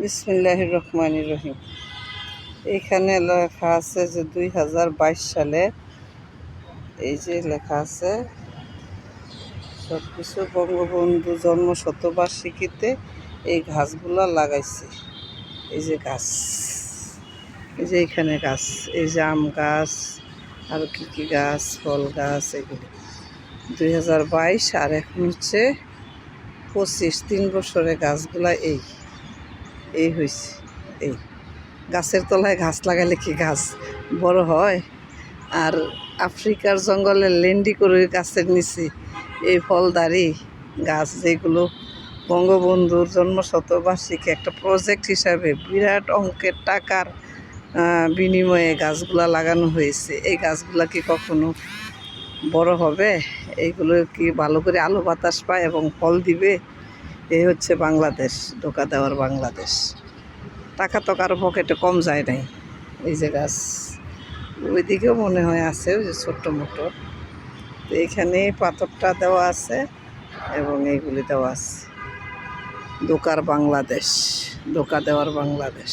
বিসমিল্লাহ রহমান রহিম। এইখানে লেখা আছে যে দুই হাজার বাইশ সালে এই যে লেখা আছে সব কিছু বঙ্গবন্ধু জন্ম শতবার্ষিকীতে এই গাছগুলো লাগাইছে। এই যে গাছ, এই যে এখানে গাছ, এই যে আম গাছ, আর কি কি গাছ, ফল গাছ, এগুলো। দুই হাজার বাইশ, আর এখন হচ্ছে পঁচিশ, তিন বছরে গাছগুলা এই এই হয়েছে এই। গাছের তলায় ঘাস লাগালে কি গাছ বড় হয়। আর আফ্রিকার জঙ্গলে লেন্ডি করে গাছের নিচে এই ফলদারি গাছ যেগুলো বঙ্গবন্ধুর জন্মশতবার্ষিকী একটা প্রজেক্ট হিসাবে বিরাট অঙ্কের টাকার বিনিময়ে গাছগুলা লাগানো হয়েছে। এই গাছগুলা কি কখনো বড় হবে? এইগুলো কি ভালো করে আলো বাতাস পায় এবং ফল দিবে? এই হচ্ছে বাংলাদেশ, ধোকা দেওয়ার বাংলাদেশ। টাকা তো কারও পকেটে কম যায় নাই। এই যে গাছ, ওইদিকেও মনে হয় আছে ওই যে ছোট্ট মোটো তো এখানে পাথরটা দেওয়া আছে এবং এইগুলি দেওয়া আছে। দোকার বাংলাদেশ দোকা দেওয়ার বাংলাদেশ।